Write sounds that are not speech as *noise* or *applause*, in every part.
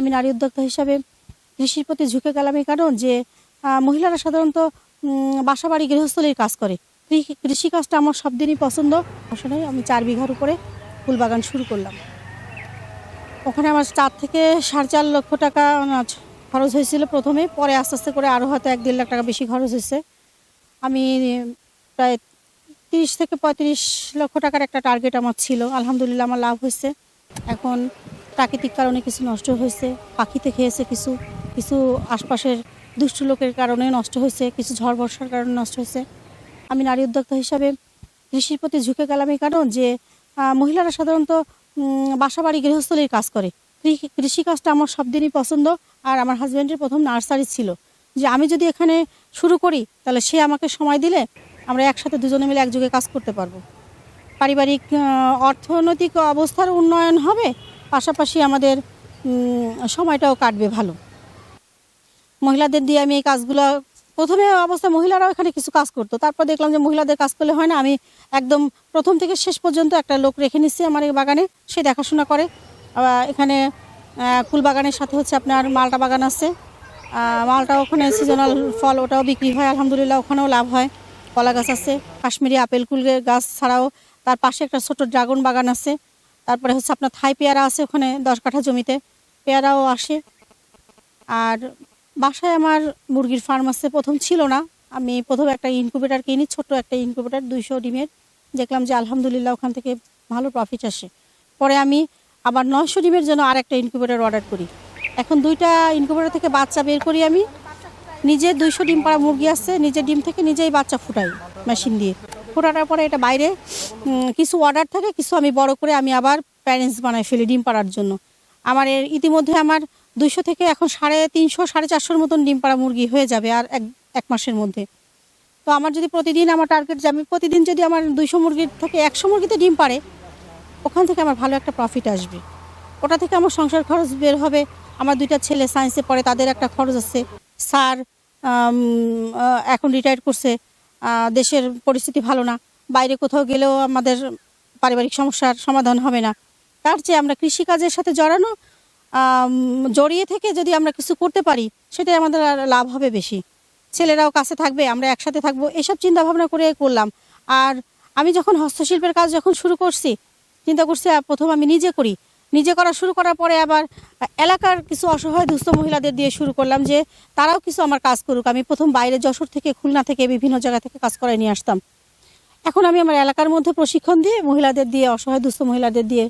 আমি নারী উদ্যোক্তা হিসাবে কৃষির প্রতি ঝুঁকে গেলাম এই কারণ যে মহিলারা সাধারণত বাসাবাড়ি গৃহস্থলীর কাজ করে। কৃষি- কৃষি কাজটা আমার সব দিনই পছন্দ। আসলে আমি চার বিঘার উপরে ফুল বাগান শুরু করলাম। ওখানে আমার চার থেকে সাড়ে চার লক্ষ টাকা খরচ হয়েছিল প্রথমে। পরে আস্তে আস্তে করে আরও হয়তো এক দেড় লাখ টাকা বেশি খরচ হয়েছে। আমি, প্রায় তিরিশ থেকে পঁয়ত্রিশ লক্ষ টাকার একটা টার্গেট আমার ছিল। আলহামদুলিল্লাহ আমার লাভ হয়েছে। এখন প্রাকৃতিক কারণে কিছু নষ্ট হয়েছে, পাখিতে খেয়েছে কিছু কিছু আশপাশের দুষ্টু লোকের কারণে নষ্ট হয়েছে, কিছু ঝড় বর্ষার কারণে নষ্ট হয়েছে। আমি নারী উদ্যোক্তা হিসাবে কৃষির প্রতি ঝুঁকে গেলাম এই কারণ যে মহিলারা সাধারণত বাসাবাড়ি গৃহস্থলীর কাজ করে। কৃষি- কৃষি কাজটা আমার সব দিনই পছন্দ আর আমার হাজব্যান্ডের প্রথম নার্সারি ছিল। যে আমি যদি এখানে শুরু করি, তাহলে সে আমাকে সময় দিলে আমরা একসাথে দুজনে মিলে একযোগে কাজ করতে পারব। পারিবারিক অর্থনৈতিক অবস্থার উন্নয়ন হবে পাশাপাশি আমাদের সময়টাও কাটবে ভালো। মহিলাদের দিয়ে আমি এই কাজগুলো, প্রথমে অবস্থা মহিলারাও এখানে কিছু কাজ করতো। তারপর দেখলাম যে মহিলাদের কাজ করলে হয় না, আমি একদম প্রথম থেকে শেষ পর্যন্ত একটা লোক রেখে নিচ্ছি আমার এই বাগানে, সে দেখাশোনা করে। এখানে ফুল বাগানের সাথে হচ্ছে আপনার মালটা বাগান আছে। মালটা ওখানে সিজনাল ফল ওটাও বিক্রি হয়, আলহামদুলিল্লাহ ওখানেও লাভ হয়। কলা গাছ আছে, কাশ্মীরি আপেল কুলের গাছ ছাড়াও তার পাশে একটা ছোট ড্রাগন বাগান আছে। তারপরে হচ্ছে আপনার থাই পেয়ারা আছে ওখানে দশ কাঠা জমিতে, পেয়ারাও আসে। আর বাসায় আমার মুরগির ফার্ম আছে, প্রথম ছিল না। আমি প্রথম একটা ইনকুবেটার কিনি ছোট একটা ইনকুবেটার দুইশো ডিমের। দেখলাম যে আলহামদুলিল্লাহ ওখান থেকে ভালো প্রফিট আসে। পরে আমি আবার নয়শো ডিমের জন্য আর একটা ইনকুবেটার অর্ডার করি। এখন দুইটা ইনকুবেটার থেকে বাচ্চা বের করি আমি। নিজে দুইশো ডিম পাড়া মুরগি আছে, নিজের ডিম থেকে নিজেই বাচ্চা ফুটাই মেশিন দিয়ে। ফোটানোর পরে এটা বাইরে কিছু অর্ডার থাকে, কিছু আমি বড় করে আমি আবার প্যারেন্টস বানাই ফেলি ডিম পাড়ার জন্য। আমার এর ইতিমধ্যে আমার দুইশো থেকে এখন সাড়ে তিনশো, সাড়ে চারশোর মতন ডিম পাড়া মুরগি হয়ে যাবে আর এক এক মাসের মধ্যে। তো আমার যদি প্রতিদিন আমার টার্গেট যে আমি প্রতিদিন যদি আমার দুইশো মুরগির থেকে একশো মুরগিতে ডিম পারে ওখান থেকে আমার ভালো একটা প্রফিট আসবে। ওটা থেকে আমার সংসার খরচ বের হবে, আমার দুইটা ছেলে সায়েন্সে পড়ে, তাদের একটা খরচ আছে। স্যার এখন রিটায়ার করছে দেশের পরিস্থিতি ভালো না, বাইরে কোথাও গেলেও আমাদের পারিবারিক সমস্যার সমাধান হবে না। তার চেয়ে আমরা কৃষিকাজের সাথে জড়ানো জড়িয়ে থেকে যদি আমরা কিছু করতে পারি, সেটাই আমাদের লাভ হবে বেশি। ছেলেরাও কাছে থাকবে, আমরা একসাথে থাকব, এসব চিন্তা ভাবনা করে করলাম। আর আমি যখন হস্তশিল্পের কাজ যখন শুরু করছি, চিন্তা করছি প্রথম আমি নিজে করি। নিজে করা শুরু করার পরে আবার এলাকার কিছু অসহায় দুস্থ মহিলাদের দিয়ে শুরু করলাম যে তারাও কিছু আমার কাজ করুক। আমি প্রথম বাইরে যশোর থেকে খুলনা থেকে বিভিন্ন জায়গা থেকে কাজ করে নিয়ে আসতাম। এখন আমি আমার এলাকার মধ্যে প্রশিক্ষণ দিয়ে মহিলাদের দিয়ে অসহায় দুস্থ মহিলাদের দিয়ে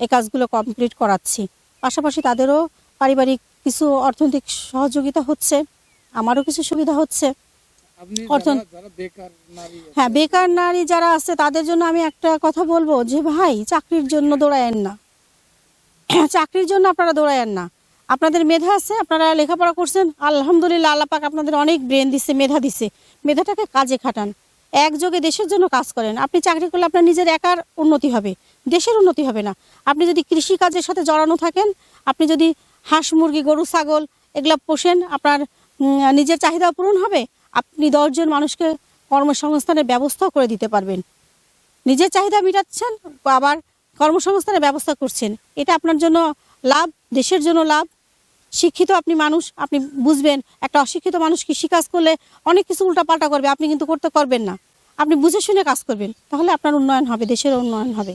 এই কাজগুলো কমপ্লিট করাচ্ছি। পাশাপাশি তাদেরও পারিবারিক কিছু অর্থনৈতিক সহযোগিতা হচ্ছে আমারও কিছু সুবিধা হচ্ছে। হ্যাঁ বেকার নারী যারা আছে তাদের জন্য আমি একটা কথা বলব যে ভাই চাকরির জন্য দৌড়ায়েন না। *coughs* চাকরির জন্য আপনারা দৌড়ায়েন না। আপনাদের মেধা আছে, আপনারা লেখাপড়া করছেন, আলহামদুলিল্লাহ আল্লাহ পাক আপনাদের অনেক ব্রেন দিছে, মেধা দিছে। মেধাটাকে কাজে খাটান। একযোগে দেশের জন্য কাজ করেন। আপনি চাকরি করলে আপনার নিজের একার উন্নতি হবে, দেশের উন্নতি হবে না। আপনি যদি কৃষি কাজের সাথে জড়ানো থাকেন, আপনি যদি হাঁস, মুরগি, গরু, ছাগল এগুলো পোষেন, আপনার নিজের চাহিদা পূরণ হবে, আপনি দশজন মানুষকে কর্মসংস্থানের ব্যবস্থাও করে দিতে পারবেন। নিজের চাহিদা মেটাচ্ছেন, আবার কর্মসংস্থানের ব্যবস্থা করছেন। এটা আপনার জন্য লাভ, দেশের জন্য লাভ। শিক্ষিত আপনি মানুষ, আপনি বুঝবেন, একটা অশিক্ষিত মানুষ কৃষি কাজ করলে অনেক কিছু উল্টাপাল্টা করবে, আপনি কিন্তু করতে করবেন না। আপনি বুঝে শুনে কাজ করবেন, তাহলে আপনার উন্নয়ন হবে দেশের উন্নয়ন হবে।